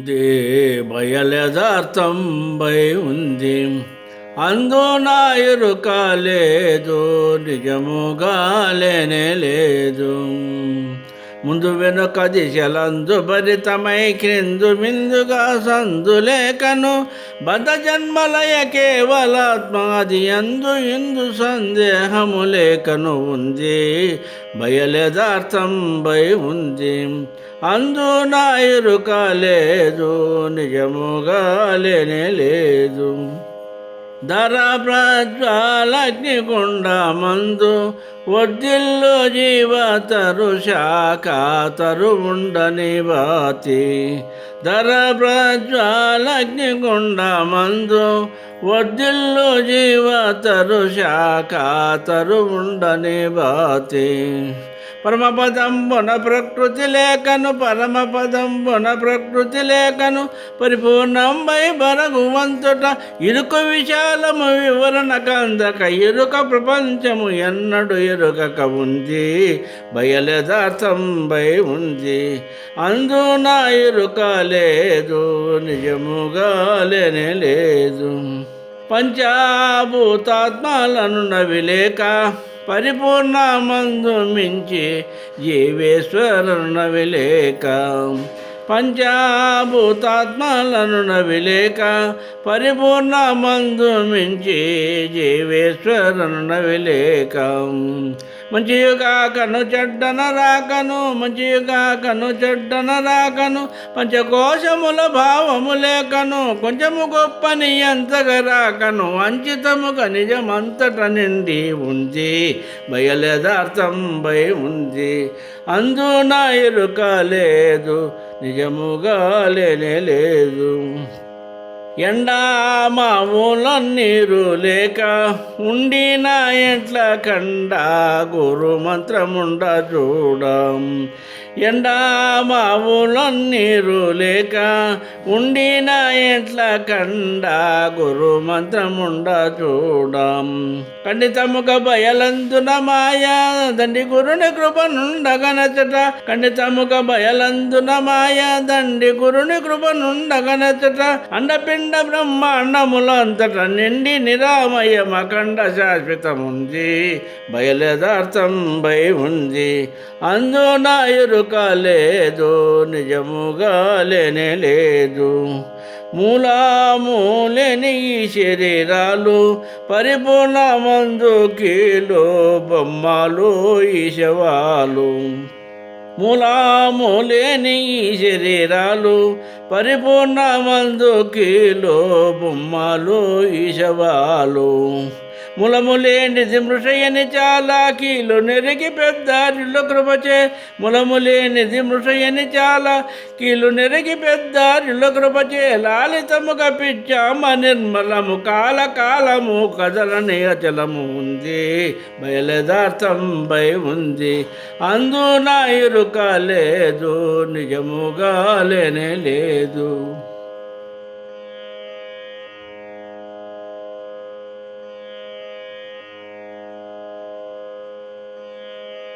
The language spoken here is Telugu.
ఉంది బయలదార్థం భయ ఉంది. అందు నా ఎరుక లేదు నిజముగా లేనే లేదు. ముందు వెనుక దిశలందు భరితమై క్రిందు మిందుగా సందు లేకను బద్ధ జన్మలయ కేవలాత్మాది అందు ఇందు సందేహము లేకను ఉంది. బయలదార్థం భయ ఉంది. అందు నా ఎరుక లేదు నిజముగా లేనే లేదు. ధర ప్రజ్వాలగ్నిగుండ మందు వడ్డిల్లు జీవ తరు శాఖ తరు ఉండని బాతి ధర ప్రజ్వాలగ్నిగుండ మందు వడ్డిల్లు జీవ తరు శాఖ తరు ఉండని బాతి పరమపదంబున ప్రకృతి లేఖను పరమపదంబున ప్రకృతి లేఖను పరిపూర్ణంబై బరగువంతుట ఇరుకు విశాలము వివరణ కందక ఇరుక ప్రపంచము ఎన్నడు ఎరుగక ఉంది. బయలదార్థంబై ఉంది. అందు నా ఇరుక లేదు నిజముగా లేనే లేదు. పంచాభూతాత్మలను నవిలేక పరిపూర్ణమందు మించి జీవేశ్వరున విలేక పంచాభూతాత్మలను నవిలేక పరిపూర్ణ మందు మించి జీవేశ్వరున విలేక మంచియుగాకను చెడ్డన రాకను మంచియుగాకను చెడ్డన రాకను పంచకోశముల భావము లేకను కొంచెము గొప్పని ఎంతగా రాకను అంచితముగా నిజమంతట నిండి ఉంది బయలదార్థం భయ ఉంది అందు నా ఎరుక లేదు నిజముగా లేనే లేదు. ఎండామామూల నీరు లేక ఉండిన ఎట్ల కండ గురు మంత్రముండ చూడం. ఎండామావుల నీరు లేక ఉండిన ఎట్ల కండ గురు మంత్రముండ చూడం. ఖండితముఖ బయలందున మాయా దండి గురుని కృపనుండగనచట ఖండితముఖ బయలందున మాయా దండి గురుని కృపనుండగనచట అండపిండ బ్రహ్మాండములంతట నిండి నిరామయం అఖండ శాశ్వతముంది. బయలదార్థం భయ ఉంది. అందు నా ఎరుక లేదు నిజముగా లేనే లేదు. మూలామూలేని ఈ శరీరాలు పరిపూర్ణ మందు కీలో బొమ్మలు ఈ శవాలు మూలామూలేని ఈ శరీరాలు పరిపూర్ణ మందు కీలో బొమ్మలు ఈశవాలు. ములములేని ములములేనిది మృషయని చాలా కీలు నెరిగి పెద్దారిలో కృపచే. ములములేనిది మృషయని చాలా కీలు నెరిగి పెద్దారిలో కృపచే. లాలితము పిచ్చామ నిర్మలము కాల కాలము కదలని అచలము ఉంది. బయలదార్థం భయ ఉంది. అందు నా ఇరుక లేదు నిజముగా లేనే లేదు.